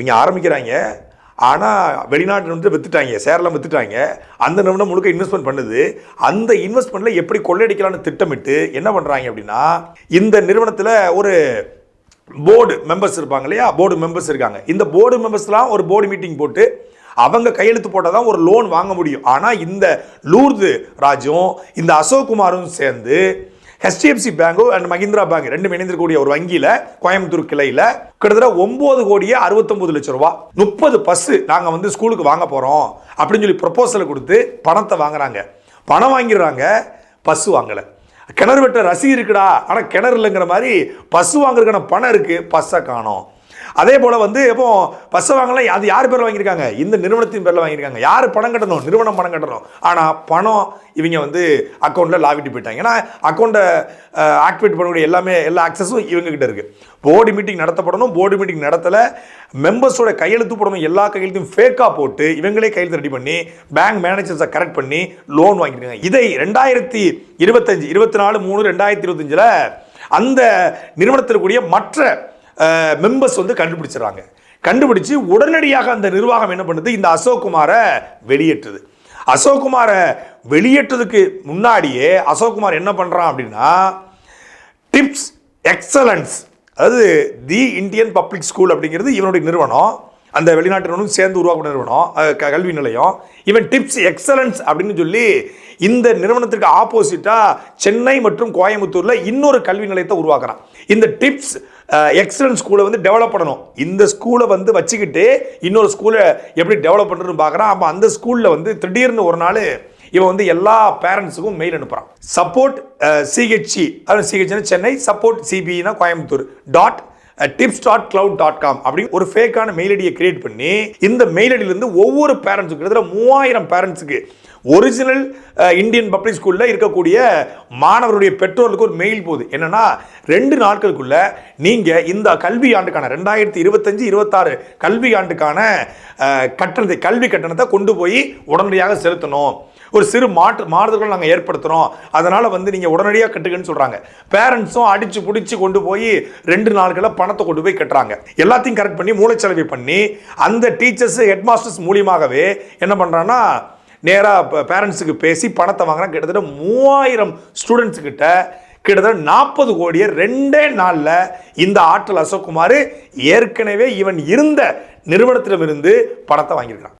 இவங்க ஆரம்பிக்கிறாங்க. ஆனால் வெளிநாட்டு வந்து வித்துட்டாங்க சேரெல்லாம் வித்துட்டாங்க. அந்த நிறுவனம் முழுக்க இன்வெஸ்ட்மெண்ட் பண்ணுது. அந்த இன்வெஸ்ட்மெண்ட்டில் எப்படி கொள்ளையடிக்கலாம்னு திட்டமிட்டு என்ன பண்ணுறாங்க அப்படின்னா இந்த நிறுவனத்தில் ஒரு போர்டு மெம்பர்ஸ் இருப்பாங்க இல்லையா? போர்டு மெம்பர்ஸ் இருக்காங்க. இந்த போர்டு மெம்பர்ஸ்லாம் ஒரு போர்டு மீட்டிங் போட்டு அவங்க கையெழுத்து போட்டால் தான் ஒரு லோன் வாங்க முடியும். ஆனால் இந்த லூர்து ராஜும் இந்த அசோக் குமாரும் சேர்ந்து HDFC bank and Mahindra bank ரெண்டும் இணைந்திருக்கக்கூடிய ஒரு வங்கியில் கோயம்புத்தூர் கிளையில் கிட்டத்தட்ட ஒன்பது கோடியே அறுபத்தொம்பது லட்சம் ரூபா. முப்பது பஸ்ஸு நாங்கள் வந்து ஸ்கூலுக்கு வாங்க போகிறோம் அப்படின்னு சொல்லி ப்ரொப்போசலை கொடுத்து பணத்தை வாங்குறாங்க. பணம் வாங்கிடுறாங்க பஸ் வாங்கலை. கிணறு வெட்ட ரசி இருக்குடா. ஆனால் கிணறு இல்லைங்கிற மாதிரி பஸ் வாங்குறதுக்கான பணம் இருக்குது பஸ்ஸை காணோம். அதே போல் வந்து எப்போ பஸ்ஸை வாங்கலாம் அது யார் பேரில் வாங்கியிருக்காங்க? இந்த நிறுவனத்தின் பேரில் வாங்கியிருக்காங்க. யார் பணம் கட்டணும்? நிறுவனம் பணம் கட்டணும். ஆனால் பணம் இவங்க வந்து அக்கௌண்ட்டில் லாவிட்டு போயிட்டாங்க. ஏன்னா அக்கௌண்ட்டை ஆக்டிவேட் பண்ணக்கூடிய எல்லாமே எல்லா ஆக்சஸும் இவங்ககிட்ட இருக்குது போர்டு மீட்டிங் நடத்தப்படணும். போர்டு மீட்டிங் நடத்தலை மெம்பர்ஸோட கையெழுத்து போடணும். எல்லா கையெழுத்தையும் ஃபேக்காக போட்டு இவங்களே கையெழுத்து ரெடி பண்ணி பேங்க் மேனேஜர்ஸை கரெக்ட் பண்ணி லோன் வாங்கியிருக்காங்க. இதை ரெண்டாயிரத்தி இருபத்தஞ்சு இருபத்தி நாலு மூணு ரெண்டாயிரத்தி இருபத்தஞ்சில் அந்த நிறுவனத்தில் கூடிய மற்ற மெம்பர்ஸ் வந்து கண்டுபிடிச்சிடறாங்க. கண்டுபிடிச்சு உடனடியாக அந்த நிர்வாகம் என்ன பண்ணுது? இந்த அசோக் குமாரை வெளியேற்றுது. அசோக் குமாரை வெளியேற்றதுக்கு முன்னாடியே அசோக் குமார் என்ன பண்ணுறான் அப்படின்னா டிப்ஸ் எக்ஸலன்ஸ் அதாவது தி இந்தியன் பப்ளிக் ஸ்கூல் அப்படிங்கிறது இவனுடைய நிறுவனம். அந்த வெளிநாட்டு நிறுவனம் சேர்ந்து உருவாக்க நிறுவனம் கல்வி நிலையம். இவன் டிப்ஸ் எக்ஸலன்ஸ் அப்படின்னு சொல்லி இந்த நிறுவனத்துக்கு ஆப்போசிட்டாக சென்னை மற்றும் கோயம்புத்தூரில் இன்னொரு கல்வி நிலையத்தை உருவாக்குறான். இந்த டிப்ஸ் எக்ஸலன்ஸ் ஸ்கூலை வந்து டெவலப் பண்ணணும். இந்த ஸ்கூலை வந்து வச்சுக்கிட்டு இன்னொரு ஸ்கூலை எப்படி டெவலப் பண்ணுறதுன்னு பார்க்குறான். அப்போ அந்த ஸ்கூலில் வந்து திடீர்னு ஒரு நாள் இவன் வந்து எல்லா பேரண்ட்ஸுக்கும் மெயில் அனுப்புகிறான் சப்போர்ட் சிஹெச்சி அதாவது சிஹெச்னா Chennai support சிபினா Coimbatore. Dot tips dot cloud dot com அப்படின்னு ஒரு ஃபேக்கான மெயில் ஐடியை கிரியேட் பண்ணி இந்த மெயில் ஐடியிலேருந்து ஒவ்வொரு பேரண்ட்ஸுக்கு கிட்டத்தட்ட மூவாயிரம் பேரண்ட்ஸுக்கு ஒரிஜினல் இந்தியன் பப்ளிக் ஸ்கூலில் இருக்கக்கூடிய மாணவருடைய பெற்றோர்களுக்கு ஒரு மெயில் போகுது. என்னென்னா ரெண்டு நாட்களுக்குள்ளே நீங்கள் இந்த கல்வி ஆண்டுக்கான ரெண்டாயிரத்தி இருபத்தஞ்சு இருபத்தாறு கல்வி ஆண்டுக்கான கட்டணத்தை கல்வி கட்டணத்தை கொண்டு போய் உடனடியாக செலுத்தணும். ஒரு சிறு மாற்று மாறுதல்கள் நாங்கள் ஏற்படுத்துகிறோம் அதனால் வந்து நீங்கள் உடனடியாக கட்டுக்கன்னு சொல்கிறாங்க பேரண்ட்ஸும் அடித்து பிடிச்சி கொண்டு போய் ரெண்டு நாட்களில் பணத்தை கொண்டு போய் கட்டுறாங்க. எல்லாத்தையும் கரெக்ட் பண்ணி மூளைச்சலவை பண்ணி அந்த டீச்சர்ஸ் ஹெட் மாஸ்டர்ஸ் மூலியமாகவே என்ன பண்ணுறான்னா நேராக பேரண்ட்ஸுக்கு பேசி பணத்தை வாங்குறாங்க கிட்டத்தட்ட மூவாயிரம் ஸ்டூடெண்ட்ஸுக்கிட்ட கிட்டத்தட்ட நாற்பது கோடியை ரெண்டே நாளில் இந்த ஆற்றல் அசோக்குமார் ஏற்கனவே இவன் இருந்த நிறுவனத்திடமிருந்து பணத்தை வாங்கியிருக்கான்